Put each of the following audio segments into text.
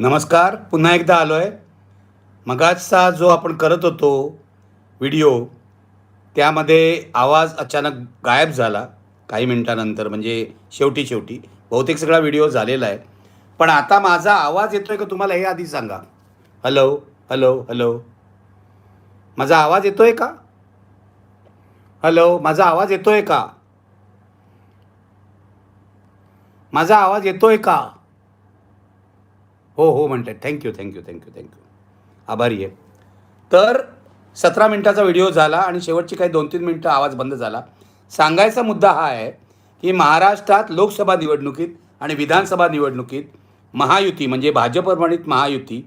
नमस्कार पुन्हा एकदा आलो आहे मगाचचा जो आपण करत होतो व्हिडिओ त्यामध्ये आवाज अचानक गायब झाला काही मिनटानंतर म्हणजे शेवटी शेवटी. बहुतेक सगळा व्हिडिओ झालेला आहे. पण आता माझा आवाज येतो आहे का तुम्हाला हे आधी सांगा. हॅलो हॅलो हॅलो माझा आवाज येतो आहे का? हॅलो माझा आवाज येतो आहे का? माझा आवाज येतो आहे का? हो हो म्हणतात. थँक्यू थँक्यू थँक्यू थँक्यू आभारी आहे. तर सतरा मिनटाचा व्हिडिओ झाला आणि शेवटची काही दोन तीन मिनटं आवाज बंद झाला. सांगायचा मुद्दा हा आहे की महाराष्ट्रात लोकसभा निवडणुकीत आणि विधानसभा निवडणुकीत महायुती म्हणजे भाजप प्रमाणित महायुती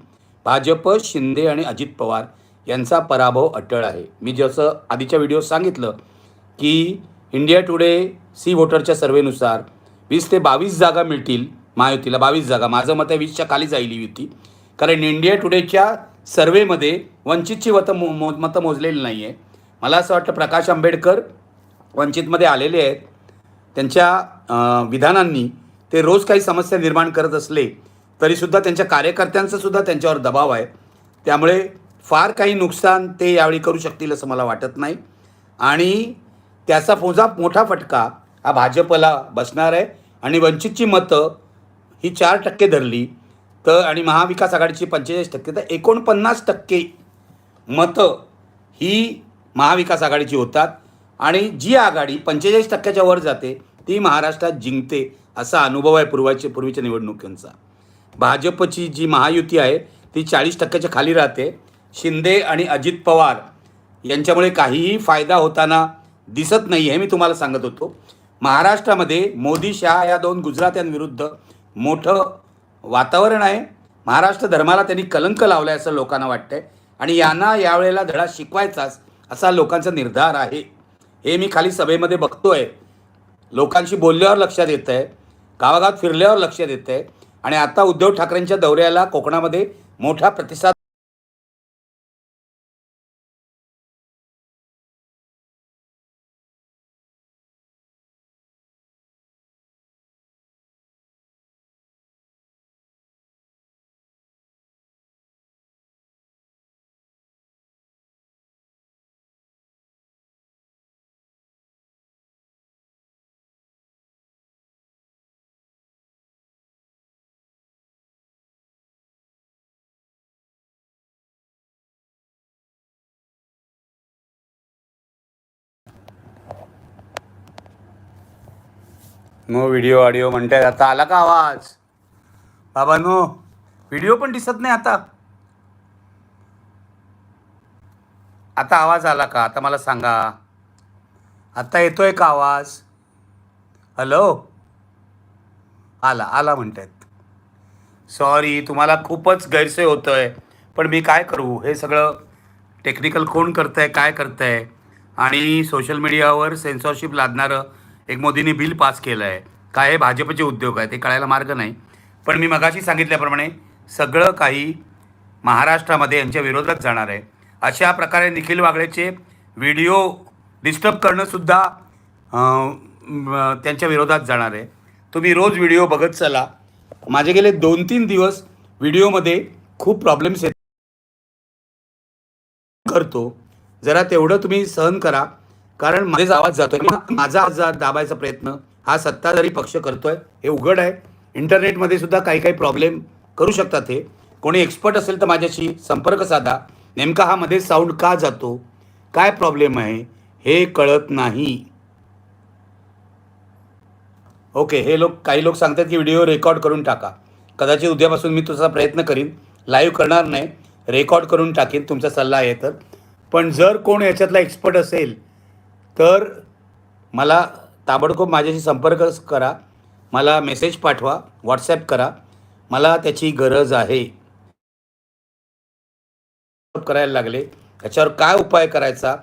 भाजप शिंदे आणि अजित पवार यांचा पराभव अटळ आहे. मी जसं आधीच्या व्हिडिओ सांगितलं की इंडिया टुडे सी वोटरच्या सर्वेनुसार वीस ते बावीस जागा मिळतील. महायुतीला बावीस जागा. माझं मत आहे वीसच्या खाली जाईल युती. कारण इंडिया टुडेच्या सर्वेमध्ये वंचितची मतं मो मो मतं मोजलेली नाही आहे मला असं वाटतं प्रकाश आंबेडकर वंचितमध्ये आलेले आहेत. त्यांच्या विधानांनी ते रोज काही समस्या निर्माण करत असले तरीसुद्धा त्यांच्या कार्यकर्त्यांचासुद्धा त्यांच्यावर दबाव आहे. त्यामुळे फार काही नुकसान ते यावेळी करू शकतील असं मला वाटत नाही. आणि त्याचा फोजा मोठा फटका हा भाजपला बसणार आहे. आणि वंचितची मतं ही चार टक्के धरली तर आणि महाविकास आघाडीची पंचेचाळीस टक्के तर एकोणपन्नास टक्के मतं ही महाविकास आघाडीची होतात. आणि जी आघाडी पंचेचाळीस टक्क्याच्या वर जाते ती महाराष्ट्रात जिंकते असा अनुभव आहे पूर्वाचे पूर्वीच्या निवडणुकांचा. भाजपची जी महायुती आहे ती चाळीस टक्क्याच्या खाली राहते. शिंदे आणि अजित पवार यांच्यामुळे काहीही फायदा होताना दिसत नाही हे मी तुम्हाला सांगत होतो. महाराष्ट्रामध्ये मोदी शहा या दोन गुजरात्यांविरुद्ध मोठं वातावरण आहे. महाराष्ट्र धर्माला त्यांनी कलंक लावला आहे असं लोकांना वाटतंय. आणि यांना यावेळेला धडा शिकवायचाच असा लोकांचा निर्धार आहे. हे मी खाली सभेमध्ये बघतोय. लोकांशी बोलल्यावर लक्षात येतं आहे गावागावात फिरल्यावर लक्षात येतं आहे आणि आता उद्धव ठाकरेंच्या दौऱ्याला कोकणामध्ये मोठा प्रतिसाद नो व्हिडिओ ऑडिओ म्हणतायत. आता आला का आवाज? बाबा नो. व्हिडिओ पण दिसत नाही आता. आता आवाज आला का? आता मला सांगा. आता येतोय का आवाज? हॅलो आला आला म्हणतायत. सॉरी तुम्हाला खूपच गैरसोय होतोय. पण मी काय करू? हे सगळं टेक्निकल कोण करतंय काय करतंय? आणि सोशल मीडियावर सेन्सॉरशिप लादणारं एक मोदींनी बिल पास केलं आहे. काय हे भाजपचे उद्योग आहे ते कळायला मार्ग नाही. पण मी मगाशी सांगितल्याप्रमाणे सगळं काही महाराष्ट्रामध्ये यांच्या विरोधात जाणार आहे. अशा प्रकारे निखिल वागळेचे व्हिडिओ डिस्टर्ब करणंसुद्धा त्यांच्या विरोधात जाणार आहे. तुम्ही रोज व्हिडिओ बघत चला. माझे गेले दोन तीन दिवस व्हिडिओमध्ये खूप प्रॉब्लेम्स येत करतो. जरा तेवढं तुम्ही सहन करा. कारण माझेच आवाज जातोय. माझा आवाज दाबायचा प्रयत्न हा सत्ताधारी पक्ष करतोय हे उघड आहे. इंटरनेटमध्ये सुद्धा काही काही प्रॉब्लेम करू शकतात हे. कोणी एक्सपर्ट असेल तर माझ्याशी संपर्क साधा. नेमका हा मध्ये साऊंड का जातो? काय प्रॉब्लेम आहे? हे कळत नाही. ओके हे लोक काही लोक सांगतात की व्हिडिओ रेकॉर्ड करून टाका. कदाचित उद्यापासून मी तुझा प्रयत्न करीन. लाईव्ह करणार नाही. रेकॉर्ड करून टाकेन. तुमचा सल्ला आहे तर. पण जर कोण याच्यातला एक्सपर्ट असेल तर मला ताबडतोब माझ्याशी संपर्क करा मला मेसेज पाठवा व्हॉट्सॲप करा. मला त्याची गरज आहे. करायला लागले. त्याच्यावर काय उपाय करायचा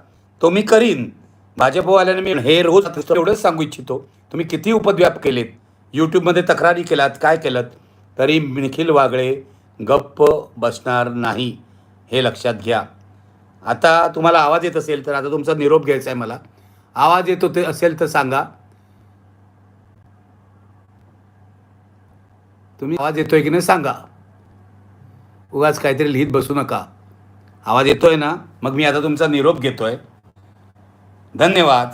तो मी करीन. भाजपवाल्याने मी हे रोज एवढंच सांगू इच्छितो. तुम्ही किती उपद्व्याप केलेत? यूट्यूबमध्ये तक्रारी केलात काय केलं तरी निखिल वागळे गप्प बसणार नाही हे लक्षात घ्या. आता तुम्हाला आवाज येत असेल तर आता तुमचा निरोप घ्यायचा आहे मला. आवाज येतो ते असेल तर सांगा. तुम्ही आवाज येतोय की नाही सांगा. उगाच काहीतरी लिहित बसू नका. आवाज येतोय ना मग मी आता तुमचा निरोप घेतोय. धन्यवाद.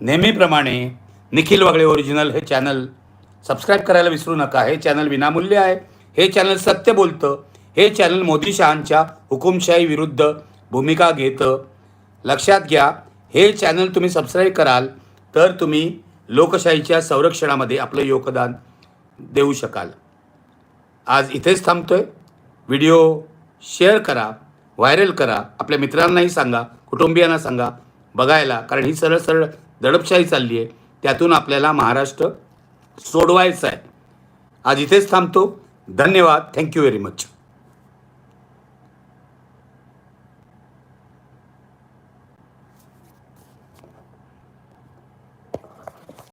नेहमीप्रमाणे निखिल वागळे ओरिजिनल हे चॅनल सबस्क्राईब करायला विसरू नका. हे चॅनल विनामूल्य आहे. हे चॅनल सत्य बोलतं. हे चॅनल मोदी शहांच्या हुकुमशाही विरुद्ध भूमिका घेतं. लक्षात घ्या हे चॅनल तुम्ही सबस्क्राईब कराल तर तुम्ही लोकशाहीच्या संरक्षणामध्ये आपलं योगदान देऊ शकाल. आज इथेच थांबतो आहे व्हिडिओ शेअर करा व्हायरल करा आपल्या मित्रांनाही सांगा कुटुंबियांना सांगा बघायला कारण ही सरळ सरळ दडपशाही चालली आहे. त्यातून आपल्याला महाराष्ट्र सोडवायचं आहे. आज इथेच थांबतो. धन्यवाद. Thank you very much